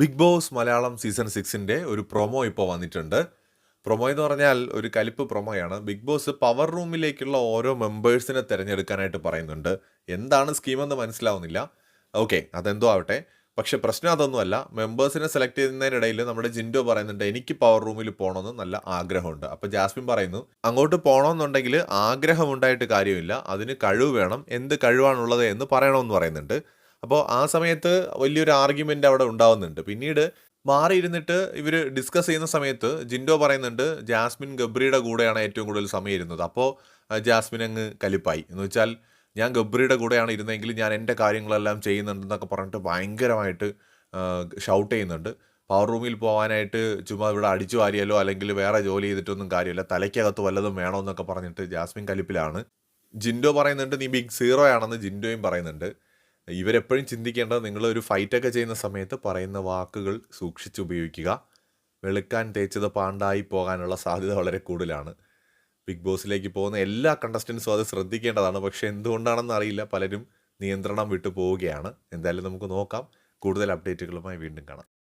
Big boss Malayalam season സിക്സിന്റെ ഒരു promo ഇപ്പോൾ വന്നിട്ടുണ്ട്. പ്രൊമോ എന്ന് പറഞ്ഞാൽ ഒരു കലിപ്പ് പ്രൊമോയാണ് ബിഗ് ബോസ് പവർ റൂമിലേക്കുള്ള ഓരോ മെമ്പേഴ്സിനെ തിരഞ്ഞെടുക്കാനായിട്ട് പറയുന്നുണ്ട്. എന്താണ് സ്കീമെന്ന് മനസ്സിലാവുന്നില്ല. ഓക്കെ അതെന്തോ ആവട്ടെ. പക്ഷെ പ്രശ്നം അതൊന്നുമല്ല മെമ്പേഴ്സിനെ സെലക്ട് ചെയ്യുന്നതിനിടയിൽ നമ്മുടെ ജിൻഡോ പറയുന്നുണ്ട് എനിക്ക് പവർ റൂമിൽ പോകണമെന്ന് നല്ല ആഗ്രഹമുണ്ട്. അപ്പോൾ ജാസ്മിൻ പറയുന്നു അങ്ങോട്ട് പോകണമെന്നുണ്ടെങ്കിൽ ആഗ്രഹമുണ്ടായിട്ട് കാര്യമില്ല. അതിന് കഴിവ് വേണം. എന്ത് കഴിവാണുള്ളത് എന്ന് പറയണമെന്ന് പറയുന്നുണ്ട്. അപ്പോൾ ആ സമയത്ത് വലിയൊരു ആർഗ്യുമെന്റ് അവിടെ ഉണ്ടാവുന്നുണ്ട്. പിന്നീട് മാറിയിരുന്നിട്ട് ഇവർ ഡിസ്കസ് ചെയ്യുന്ന സമയത്ത് ജിൻഡോ പറയുന്നുണ്ട് ജാസ്മിൻ ഗബ്രിയുടെ കൂടെയാണ് ഏറ്റവും കൂടുതൽ സമയം ഇരുന്നത്. അപ്പോൾ ജാസ്മിൻ അങ്ങ് കലിപ്പായി. എന്ന് വെച്ചാൽ ഞാൻ ഗബ്രിയുടെ കൂടെയാണ് ഇരുന്നെങ്കിൽ ഞാൻ എന്റെ കാര്യങ്ങളെല്ലാം ചെയ്യുന്നുണ്ടെന്നൊക്കെ പറഞ്ഞിട്ട് ഭയങ്കരമായിട്ട് ഷൗട്ട് ചെയ്യുന്നുണ്ട്. പവർ റൂമിൽ പോകാനായിട്ട് ചുമ്മാ ഇവിടെ അടിച്ചു വാരിയാലോ അല്ലെങ്കിൽ വേറെ ജോലി ചെയ്തിട്ടൊന്നും കാര്യമില്ല. തലയ്ക്കകത്ത് വല്ലതും വേണമെന്നൊക്കെ പറഞ്ഞിട്ട് ജാസ്മിൻ കലിപ്പിലാണ്. ജിൻഡോ പറയുന്നുണ്ട് നീ ബിഗ് സീറോ ആണെന്ന് ജിൻഡോയും പറയുന്നുണ്ട്. ഇവരെപ്പോഴും ചിന്തിക്കേണ്ടത് നിങ്ങളൊരു ഫൈറ്റൊക്കെ ചെയ്യുന്ന സമയത്ത് പറയുന്ന വാക്കുകൾ സൂക്ഷിച്ച് ഉപയോഗിക്കുക. വെളുക്കാൻ തേച്ചത് പാണ്ടായി പോകാനുള്ള സാധ്യത വളരെ കൂടുതലാണ്. ബിഗ് ബോസിലേക്ക് പോകുന്ന എല്ലാ കണ്ടസ്റ്റൻസും അത് ശ്രദ്ധിക്കേണ്ടതാണ്. പക്ഷേ എന്തുകൊണ്ടാണെന്ന് അറിയില്ല. പലരും നിയന്ത്രണം വിട്ടു പോവുകയാണ്. എന്തായാലും നമുക്ക് നോക്കാം. കൂടുതൽ അപ്ഡേറ്റുകളുമായി വീണ്ടും കാണാം.